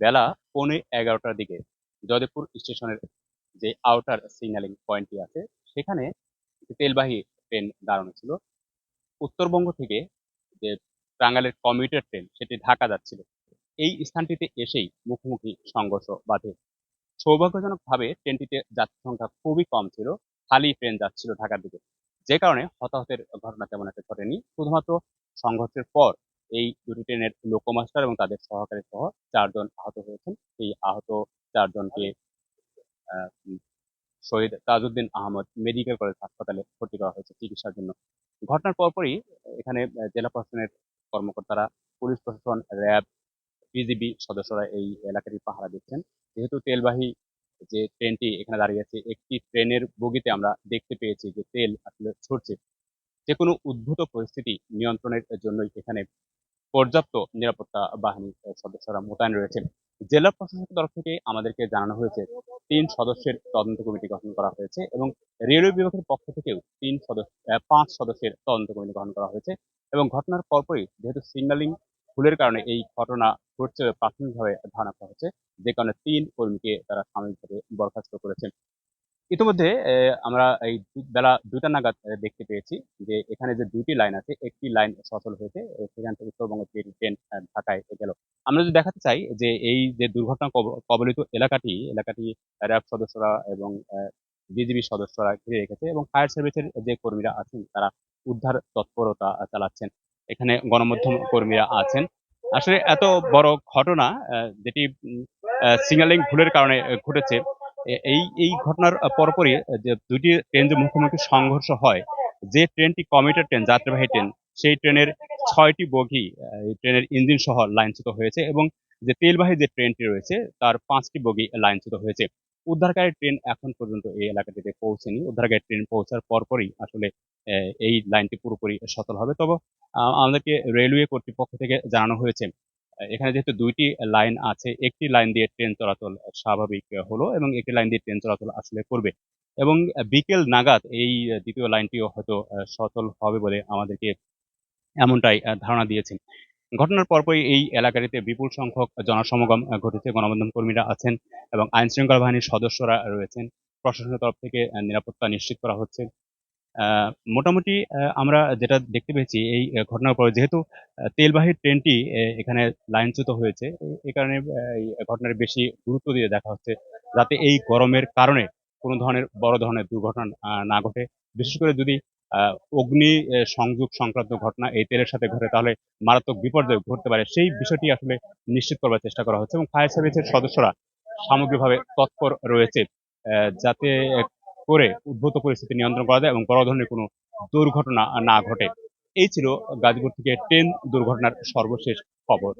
বেলা পৌনে এগারোটার দিকে জয়দেবপুর স্টেশনের যে আউটার সিগন্যালিং পয়েন্টটি আছে, সেখানে তেলবাহী ট্রেন দাঁড়ানো ছিল। উত্তরবঙ্গ থেকে যে টাঙ্গালের কমিউটার ট্রেন সেটি ঢাকা যাচ্ছিল। এই স্থানটিতে এসেই মুখোমুখি সংঘর্ষ বাধে। সৌভাগ্যজনকভাবে ট্রেনটিতে যাত্রী সংখ্যা খুবই কম ছিল। খালি ট্রেন যাচ্ছিল ঢাকার দিকে। যে কারণে হতাহতের ঘটনা তেমন একটা ঘটেনি। শুধুমাত্র সংঘর্ষের পর এই দুটি ট্রেনের লোকোমাস্টার এবং তাদের সহকারী সহ চারজন আহত হয়েছেন। এই আহত চারজনকে শহীদ তাজউদ্দিন আহমদ মেডিকেল কলেজ হাসপাতালে ভর্তি করা হয়েছে চিকিৎসার জন্য। ঘটনার পরপরই এখানে জেলা প্রশাসনের কর্মকর্তারা, পুলিশ প্রশাসন, র্যাব, বিজিবি সদস্যরা এই এলাকাটি পাহারা দিচ্ছেন। যেহেতু তেলবাহী যে ট্রেনটি এখানে দাঁড়িয়ে আছে, একটি ট্রেনের বগিতে আমরা দেখতে পেয়েছি যে তেল আসলে ছড়ছে যে কোনো উদ্ভূত পরিস্থিতি নিয়ন্ত্রণের জন্যই এখানে পর্যাপ্ত নিরাপত্তা বাহিনীর সদস্যরা মোতায়েন রয়েছে জেলা প্রশাসনের তরফ থেকে আমাদেরকে জানানো হয়েছে, তিন সদস্যের তদন্ত কমিটি গঠন করা হয়েছে এবং রেলওয়ে বিভাগের পক্ষ থেকেও তিন সদস্য পাঁচ সদস্যের তদন্ত কমিটি গঠন করা হয়েছে এবং ঘটনার পরপরই যেহেতু সিগন্যালিং ভুলের কারণে এই ঘটনা ঘটছে প্রাথমিকভাবে ধারণা করা হচ্ছে, যে কারণে তিন কর্মীকে তারা সাময়িকভাবে বরখাস্ত করেছেন। ইতিমধ্যে আমরা এই বেলা দুইটা নাগাদ দেখতে পেয়েছি যে এখানে যে দুইটি লাইন আছে, একটি লাইন সচল হয়েছে সেখান থেকে উত্তরবঙ্গ ট্রেন ঢাকায় গেল। আমরা যদি দেখাতে চাই যে এই যে দুর্ঘটনা কবলিত এলাকাটি এলাকাটি র্যাব সদস্যরা এবং বিজিবি সদস্যরা ঘিরে রেখেছে এবং ফায়ার সার্ভিসের যে কর্মীরা আছেন, তারা উদ্ধার তৎপরতা চালাচ্ছেন। এখানে গণমাধ্যম কর্মীরা আছেন। আসলে এত বড় ঘটনা যেটি সিগন্যালিং ভুলের কারণে ঘটেছে এই এই ঘটনার পরপরই যে দুটি ট্রেন যে মুখোমুখি সংঘর্ষ হয়, যে ট্রেনটি কমিউটার ট্রেন, যাত্রীবাহী ট্রেন, সেই ট্রেনের ছয়টি বগি ট্রেনের ইঞ্জিন সহ লাইনচ্যুত হয়েছে এবং যে তেলবাহী যে ট্রেনটি রয়েছে, তার পাঁচটি বগি লাইনচ্যুত হয়েছে। উদ্ধারকারী ট্রেন এখন পর্যন্ত এই এলাকাটিতে পৌঁছেনি। উদ্ধারকারী ট্রেন পৌঁছার পরপরই আসলে এই লাইনটি পুরোপুরি সচল হবে। তবে আমাদেরকে রেলওয়ে কর্তৃপক্ষ থেকে জানানো হয়েছে এখানে যেহেতু দুইটি লাইন আছে, একটি লাইন দিয়ে ট্রেন চলাচল স্বাভাবিক হলো এবং একটি লাইন দিয়ে ট্রেন চলাচল আসলে করবে। এবং বিকেল নাগাদ এই দ্বিতীয় লাইনটিও হয়তো সচল হবে বলে আমাদেরকে এমনটাই ধারণা দিয়েছেন। ঘটনার পরপরই এই এলাকাটিতে বিপুল সংখ্যক জনসমাগম ঘটেছে। গণমাধ্যম কর্মীরা আছেন এবং আইন শৃঙ্খলা বাহিনীর সদস্যরা রয়েছেন। প্রশাসনের তরফ থেকে নিরাপত্তা নিশ্চিত করা হচ্ছে। মোটামুটি আমরা যেটা দেখতে পেয়েছি এই ঘটনার পরে যেহেতু তেলবাহী ট্রেনটি এখানে লাইনচ্যুত হয়েছে, এ- কারণে এই ঘটনার বেশি গুরুত্ব দিয়ে দেখা হচ্ছে যাতে এই গরমের কারণে কোনো ধরনের বড় ধরনের দুর্ঘটনা না ঘটে। বিশেষ করে যদি অগ্নি সংযোগ সংক্রান্ত ঘটনা এই তেলের সাথে ঘটে, তাহলে মারাত্মক বিপর্যয় ঘটতে পারে। সেই বিষয়টি আসলে নিশ্চিত করবার চেষ্টা করা হচ্ছে এবং ফায়ার সার্ভিসের সদস্যরা সামগ্রিকভাবে তৎপর রয়েছে যাতে করে উদ্ভূত পরিস্থিতি নিয়ন্ত্রণ করা যায় এবং বড় ধরনের কোনো দুর্ঘটনা না ঘটে। এই ছিল গাজীপুর থেকে ট্রেন দুর্ঘটনার সর্বশেষ খবর।